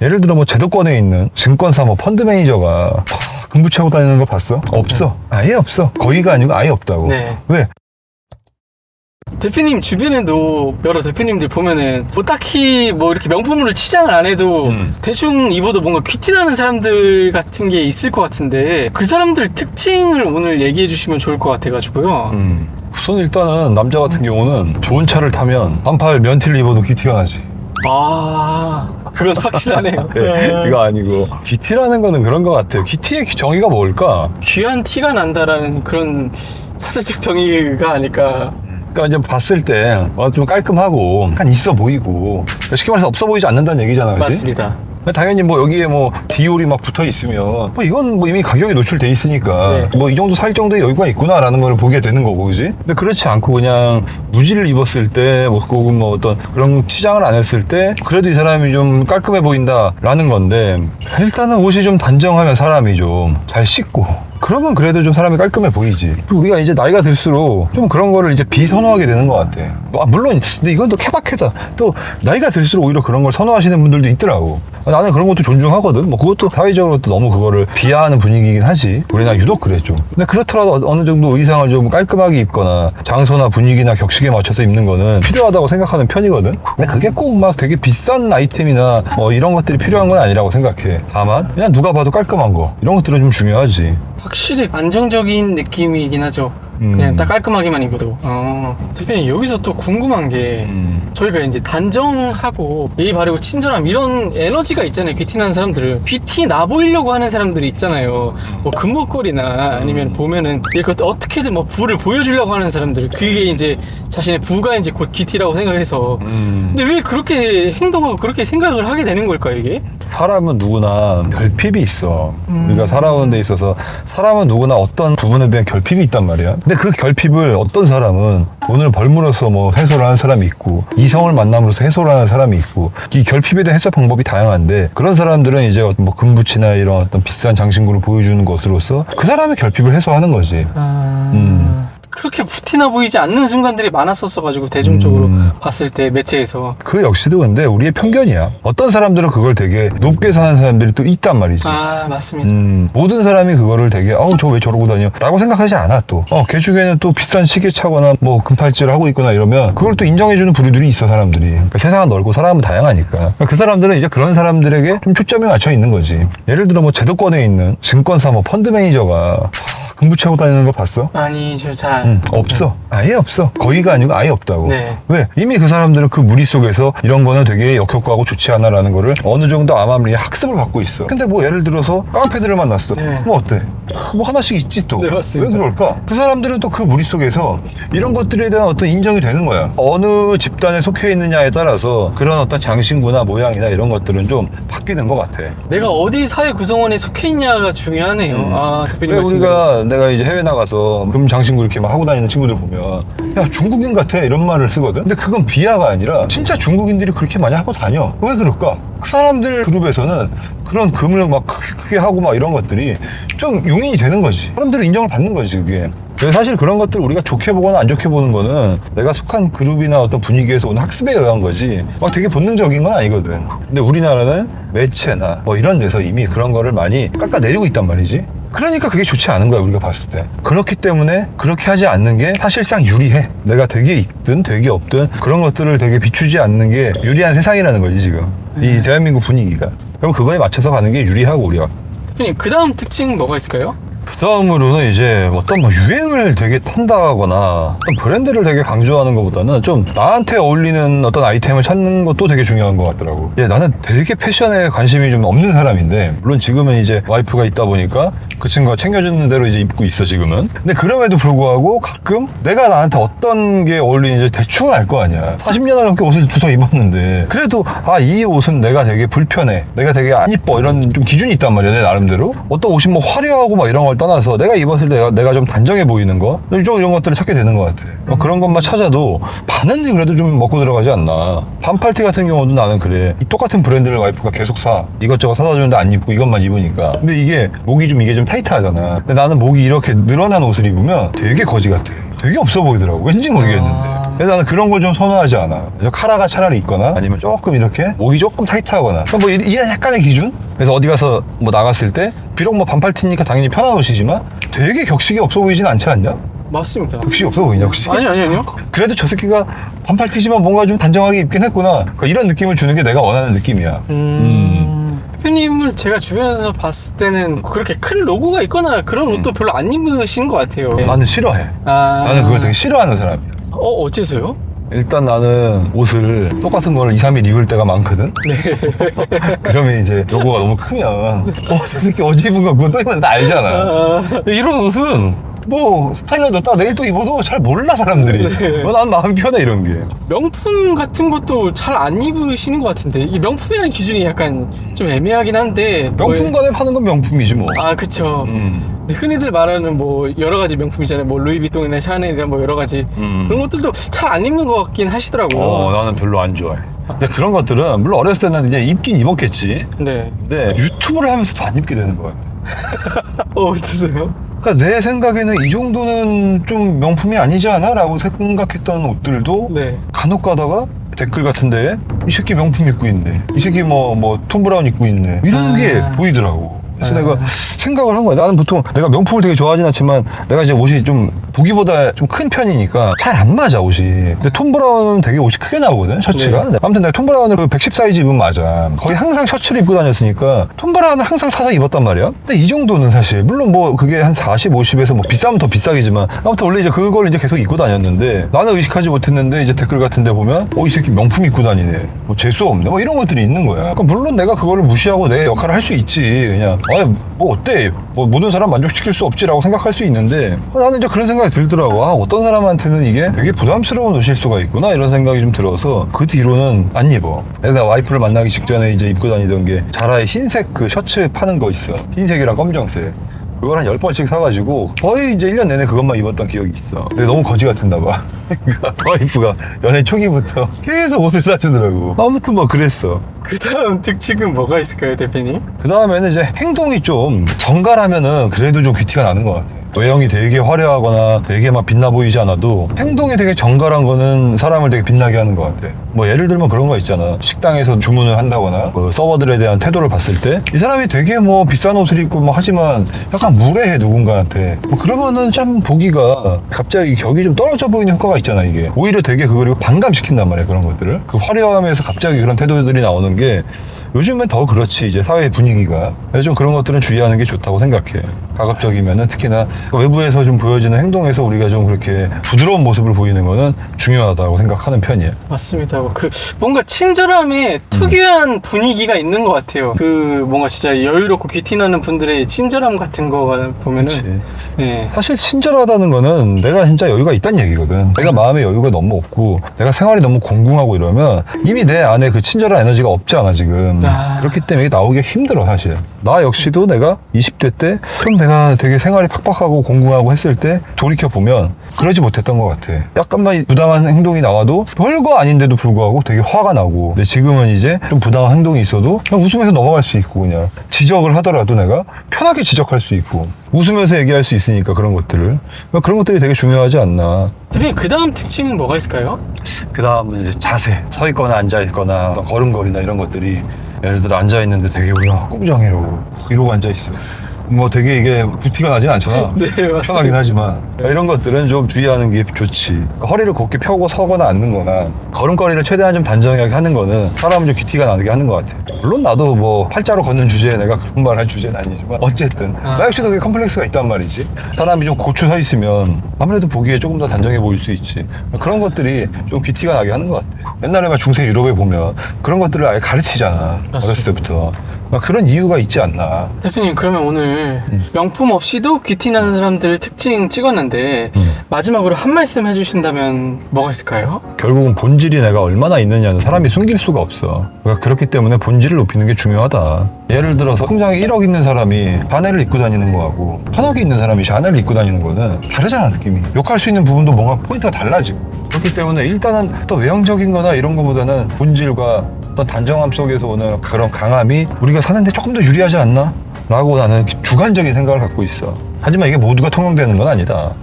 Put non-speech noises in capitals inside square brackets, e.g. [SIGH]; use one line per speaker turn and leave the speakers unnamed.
예를 들어 뭐 제도권에 있는 증권사 뭐 펀드 매니저가 하, 금부치하고 다니는 거 봤어? 없어. 아예 없어. 거의가 아니고 아예 없다고.
네.
왜?
대표님 주변에도 여러 대표님들 보면은 뭐 딱히 뭐 이렇게 명품으로 치장을 안 해도
음.
대충 입어도 뭔가 퀴티나는 사람들 같은 게 있을 것 같은데 그 사람들 특징을 오늘 얘기해 주시면 좋을 것 같아가지고요.
음. 우선 일단은 남자 같은 경우는 좋은 차를 타면 반팔 면티를 입어도 귀티가 나지.
아 그건 확실하네요.
네, 이거 아니고 귀티라는 거는 그런 것 같아요. 귀티의 정의가 뭘까?
귀한 티가 난다라는 그런 사회적 정의가 아닐까.
그러니까 이제 봤을 때 좀 깔끔하고 약간 있어 보이고 쉽게 말해서 없어 보이지 않는다는 얘기잖아, 그지?
맞습니다.
당연히 뭐 여기에 뭐 디올이 막 붙어 있으면 뭐 이건 뭐 이미 가격이 노출돼 있으니까
네.
뭐이 정도 살 정도의 여유가 있구나라는 걸 보게 되는 거고 그지? 근데 그렇지 않고 그냥 무지를 입었을 때뭐 혹은 뭐 어떤 그런 치장을 안 했을 때 그래도 이 사람이 좀 깔끔해 보인다라는 건데 일단은 옷이 좀 단정하면 사람이 좀 잘 씻고 그러면 그래도 좀 사람이 깔끔해 보이지. 또 우리가 이제 나이가 들수록 좀 그런 거를 이제 비선호하게 되는 것 같아. 아, 물론, 근데 이건 또 케바케다. 또 나이가 들수록 오히려 그런 걸 선호하시는 분들도 있더라고. 아, 나는 그런 것도 존중하거든. 뭐 그것도 사회적으로 또 너무 그거를 비하하는 분위기긴 하지. 우리나라 유독 좀. 근데 그렇더라도 어- 어느 정도 의상을 좀 깔끔하게 입거나 장소나 분위기나 격식에 맞춰서 입는 거는 필요하다고 생각하는 편이거든. 근데 그게 꼭 막 되게 비싼 아이템이나 뭐 이런 것들이 필요한 건 아니라고 생각해. 다만 그냥 누가 봐도 깔끔한 거 이런 것들은 좀 중요하지.
확실히 안정적인 느낌이긴 하죠.
음.
그냥 딱 깔끔하게만 입어도. 어. 대표님 여기서 또 궁금한 게
음.
저희가 이제 단정하고 예의 바르고 친절함 이런 에너지가 있잖아요. 귀티 나는 사람들은 귀티 나 보이려고 하는 사람들이 있잖아요. 뭐 금목걸이나 아니면 보면은 이렇게 어떻게든 뭐 부를 보여주려고 하는 사람들 그게 이제 자신의 부가 이제 곧 귀티라고 생각해서
음.
근데 왜 그렇게 행동하고 그렇게 생각을 하게 되는 걸까요 이게?
사람은 누구나 결핍이 있어.
음.
우리가 살아오는 데 있어서 사람은 누구나 어떤 부분에 대한 결핍이 있단 말이야. 근데 그 결핍을 어떤 사람은 돈을 벌므로써 뭐 해소를 하는 사람이 있고 이성을 만남으로써 해소를 하는 사람이 있고 이 결핍에 대한 해소 방법이 다양한데 그런 사람들은 이제 어떤 뭐 금붙이나 이런 어떤 비싼 장신구를 보여주는 것으로서 그 사람의 결핍을 해소하는 거지.
아...
음.
그렇게 부티나 보이지 않는 순간들이 많았었어가지고 대중적으로
음.
봤을 때 매체에서
그 역시도 근데 우리의 편견이야. 어떤 사람들은 그걸 되게 높게 사는 사람들이 또 있단 말이지.
아 맞습니다.
음, 모든 사람이 그거를 되게 어우 저 왜 저러고 다녀 라고 생각하지 않아 또 어 걔 중에는 또 비싼 시계 차거나 뭐 금팔찌를 하고 있거나 이러면 그걸 또 인정해주는 부류들이 있어 사람들이 그러니까 세상은 넓고 사람은 다양하니까 그러니까 그 사람들은 이제 그런 사람들에게 좀 초점이 맞춰 있는 거지 예를 들어 뭐 제도권에 있는 증권사 뭐 펀드 매니저가 하, 금부치하고 다니는 거 봤어?
아니 저 잘
응, 없어. 아예 없어. 거의가 아니고 아예 없다고.
네.
왜? 이미 그 사람들은 그 무리 속에서 이런 거는 되게 역효과고 좋지 않아라는 거를 어느 정도 암암리 학습을 받고 있어. 근데 뭐 예를 들어서 깡패들을 [LAUGHS] 만났어.
네.
뭐 어때? 뭐 하나씩 있지 또.
네, 맞습니다.
왜 그럴까? 그 사람들은 또 그 무리 속에서 이런 것들에 대한 어떤 인정이 되는 거야. 어느 집단에 속해 있느냐에 따라서 그런 어떤 장신구나 모양이나 이런 것들은 좀 바뀌는 것 같아.
내가 어디 사회 구성원에 속해 있냐가 중요하네요. 아 대표님
왜. 우리가 내가 이제 해외 나가서 금 장신구 이렇게 막 하고 다니는 친구들 보면 야 중국인 같아 이런 말을 쓰거든. 근데 그건 비하가 아니라 진짜 중국인들이 그렇게 많이 하고 다녀. 왜 그럴까? 그 사람들 그룹에서는 그런 금을 막 크게, 하고 막 이런 것들이 좀 용인이 되는 거지. 사람들은 인정을 받는 거지 그게. 사실 그런 것들 우리가 좋게 보거나 안 좋게 보는 거는 내가 속한 그룹이나 어떤 분위기에서 오는 학습에 의한 거지 막 되게 본능적인 건 아니거든 근데 우리나라는 매체나 뭐 이런 데서 이미 그런 거를 많이 깎아내리고 있단 말이지 그러니까 그게 좋지 않은 거야 우리가 봤을 때. 그렇기 때문에 그렇게 하지 않는 게 사실상 유리해. 내가 되게 있든 되게 없든 그런 것들을 되게 비추지 않는 게 유리한 세상이라는 거지 지금. 이 대한민국 분위기가. 그럼 그거에 맞춰서 가는 게 유리하고 우리가.
그 다음 특징 뭐가 있을까요?
그 다음으로는 이제 어떤 뭐 유행을 되게 탄다거나 어떤 브랜드를 되게 강조하는 것보다는 좀 나한테 어울리는 어떤 아이템을 찾는 것도 되게 중요한 것 같더라고. 예, 나는 되게 패션에 관심이 좀 없는 사람인데, 물론 지금은 이제 와이프가 있다 보니까 그 친구가 챙겨주는 대로 이제 입고 있어, 지금은. 근데 그럼에도 불구하고 가끔 내가 나한테 어떤 게 어울리는지 대충 알 거 아니야. 40년을 넘게 옷을 주워 입었는데, 그래도 아, 이 옷은 내가 되게 불편해. 내가 되게 안 이뻐. 이런 좀 기준이 있단 말이야, 내 나름대로. 어떤 옷이 뭐 화려하고 막 이런 걸 떠나서 내가 입었을 때 내가, 내가 좀 단정해 보이는 거? 좀 이런 것들을 찾게 되는 것 같아. 뭐 그런 것만 찾아도 반은 그래도 좀 먹고 들어가지 않나. 반팔티 같은 경우도 나는 그래. 이 똑같은 브랜드를 와이프가 계속 사. 이것저것 사다 주는데 안 입고 이것만 입으니까. 근데 이게 목이 좀 이게 좀 타이트하잖아. 근데 나는 목이 이렇게 늘어난 옷을 입으면 되게 거지 같아. 되게 없어 보이더라고. 왠지 모르겠는데.
아...
그래서 나는 그런 걸 좀 선호하지 않아. 그래서 카라가 차라리 있거나 아니면 조금 이렇게 목이 조금 타이트하거나. 뭐 이- 이런 약간의 기준? 그래서 어디 가서 뭐 나갔을 때 비록 뭐 반팔 티니까 당연히 편한 옷이지만 되게 격식이 없어 보이진 않지 않냐?
맞습니다.
격식이 없어 보이냐 혹시?
아니 아니 아니요.
그래도 저 새끼가 반팔 티지만 뭔가 좀 단정하게 입긴 했구나. 그러니까 이런 느낌을 주는 게 내가 원하는 느낌이야.
음. 대표님을 제가 주변에서 봤을 때는 그렇게 큰 로고가 있거나 그런 옷도 별로 안 입으시는 것 같아요.
나는 싫어해.
아.
나는 그걸 되게 싫어하는 사람이야.
어 어째서요?
일단 나는 옷을 똑같은 거를 2, 3일 입을 때가 많거든.
네. [LAUGHS]
그러면 이제 요거가 너무 크면 어, 저 새끼 어제 입은 거 그거 또 입으면 나 알잖아.
아.
이런 옷은 뭐 스타일러 넣었다 내일 또 입어도 잘 몰라 사람들이.
네.
어, 난 마음 편해 이런 게.
명품 같은 것도 잘 안 입으시는 것 같은데 이 명품이라는 기준이 약간 좀 애매하긴 한데
명품관에 파는 건 명품이지 뭐.
뭐- 아 그쵸
음.
흔히들 말하는 뭐 여러 가지 명품이잖아요 뭐 루이비통이나 샤넬이나 뭐 여러 가지
음.
그런 것들도 잘 안 입는 것 같긴 하시더라고요
어, 나는 별로 안 좋아해. 근데 그런 것들은 물론 어렸을 때는 이제 입긴 입었겠지.
네
근데 유튜브를 하면서도 안 입게 되는 것 같아. [LAUGHS]
어, 어떠세요?
그러니까 내 생각에는 이 정도는 좀 명품이 아니지 않아? 라고 생각했던 옷들도
네
간혹 가다가 댓글 같은 데에 이 새끼 명품 입고 있네. 이 새끼 뭐, 뭐, 톰 브라운 입고 있네. 이런
아.
게 보이더라고. 그래서
아.
내가 생각을 한 거야. 나는 보통 내가 명품을 되게 좋아하진 않지만 내가 이제 옷이 좀 보기보다 좀 큰 편이니까 잘 안 맞아, 옷이. 근데 톰 브라운은 되게 옷이 크게 나오거든, 셔츠가.
네.
아무튼 내가 톰 브라운을 그 110 사이즈 입으면 맞아. 거의 항상 셔츠를 입고 다녔으니까 톰 브라운을 항상 사서 입었단 말이야. 근데 이 정도는 사실, 물론 뭐 그게 한 40, 50에서 뭐 비싸면 더 비싸겠지만 아무튼 원래 이제 그걸 이제 계속 입고 다녔는데 나는 의식하지 못했는데 이제 댓글 같은 데 보면 어, 이 새끼 명품 입고 다니네. 뭐 재수 없네. 뭐 이런 것들이 있는 거야. 그러니까 물론 내가 그거를 무시하고 내 역할을 할 수 있지. 그냥, 아니, 뭐 어때? 뭐 모든 사람 만족시킬 수 없지라고 생각할 수 있는데 어, 나는 이제 그런 생각이 들더라고. 아, 어떤 사람한테는 이게 되게 부담스러운 옷일 수가 있구나 이런 생각이 좀 들어서 그 뒤로는 안 입어. 내가 와이프를 만나기 직전에 이제 입고 다니던 게 자라의 흰색 그 셔츠 파는 거 있어. 흰색이랑 검정색. 그걸 한 열번씩 사가지고 거의 이제 1년 내내 그것만 입었던 기억이 있어. 근데 너무 거지 같은가 봐. [LAUGHS] 그러니까 와이프가 연애 초기부터 계속 옷을 사주더라고. 아무튼 뭐 그랬어.
그 다음 특징은 뭐가 있을까요 대표님?
그 다음에는 이제 행동이 좀 정갈하면은 그래도 좀 귀티가 나는 것 같아. 외형이 되게 화려하거나 되게 막 빛나 보이지 않아도 행동이 되게 정갈한 거는 사람을 되게 빛나게 하는 것 같아. 뭐 예를 들면 그런 거 있잖아. 식당에서 주문을 한다거나 그 서버들에 대한 태도를 봤을 때 이 사람이 되게 뭐 비싼 옷을 입고 뭐 하지만 약간 무례해 누군가한테. 뭐 그러면은 참 보기가 갑자기 격이 좀 떨어져 보이는 효과가 있잖아 이게. 오히려 되게 그걸 반감시킨단 말이야 그런 것들을. 그 화려함에서 갑자기 그런 태도들이 나오는 게 요즘엔 더 그렇지 이제 사회 분위기가 그래서 좀 그런 것들은 주의하는 게 좋다고 생각해 가급적이면은 특히나 외부에서 좀 보여지는 행동에서 우리가 좀 그렇게 부드러운 모습을 보이는 거는 중요하다고 생각하는 편이에요
맞습니다. 그 뭔가 친절함에 특유한 분위기가 있는 것 같아요. 그 뭔가 진짜 여유롭고 귀티나는 분들의 친절함 같은 거 보면은. 네.
사실 친절하다는 거는 내가 진짜 여유가 있다는 얘기거든 내가 마음에 여유가 너무 없고 내가 생활이 너무 공공하고 이러면 이미 내 안에 그 친절한 에너지가 없잖아 지금
아.
그렇기 때문에 이게 나오기 힘들어 사실. 나 역시도 내가 20대 때 좀 내가 되게 생활이 팍팍하고 공공하고 했을 때 돌이켜보면 그러지 못했던 것 같아. 약간만 부당한 행동이 나와도 별거 아닌데도 불구하고 되게 화가 나고. 근데 지금은 이제 좀 부당한 행동이 있어도 그냥 웃으면서 넘어갈 수 있고 그냥 지적을 하더라도 내가 편하게 지적할 수 있고 웃으면서 얘기할 수 있으니까 그런 것들을. 그러니까 그런 것들이 되게 중요하지 않나.
대표님 그 다음 특징은 뭐가 있을까요?
그 다음은 이제 자세. 서 있거나 앉아 있거나 걸음걸이나 이런 것들이 예를 들어 앉아 있는데 되게 우리가 꾸부정 이러고 이러고 앉아 있어 뭐 되게 이게 부티가 나진 않잖아. [LAUGHS]
네, 맞습니다.
편하긴 하지만. 이런 것들은 좀 주의하는 게 좋지. 그러니까 허리를 곧게 펴고 서거나 앉는 거나 걸음걸이를 최대한 좀 단정하게 하는 거는 사람은 좀 귀티가 나게 하는 것 같아. 물론 나도 뭐 팔자로 걷는 주제에 내가 그런 말 할 주제는 아니지만 어쨌든
아.
나 역시도 그게 컴플렉스가 있단 말이지. 사람이 좀 고추 서 있으면 아무래도 보기에 조금 더 단정해 보일 수 있지. 그런 것들이 좀 귀티가 나게 하는 것 같아. 옛날에 막 중세 유럽에 보면 그런 것들을 아예 가르치잖아. 어렸을 때부터 막 그런 이유가 있지 않나
대표님 그러면 오늘 명품 없이도 귀티나는 사람들 특징 찍었는데
음.
마지막으로 한 말씀 해주신다면 뭐가 있을까요?
결국은 본질이 내가 얼마나 있느냐는 사람이 숨길 수가 없어. 그러니까 그렇기 때문에 본질을 높이는 게 중요하다. 예를 들어서 통장에 1억 있는 사람이 샤넬을 입고 다니는 거하고 천억이 있는 사람이 샤넬을 입고 다니는 거는 다르잖아 느낌이. 욕할 수 있는 부분도 뭔가 포인트가 달라지고. 그렇기 때문에 일단은 또 외형적인 거나 이런 거보다는 본질과 어떤 단정함 속에서 오는 그런 강함이 우리가 사는데 조금 더 유리하지 않나? 라고 나는 주관적인 생각을 갖고 있어. 하지만 이게 모두가 통용되는 건 아니다.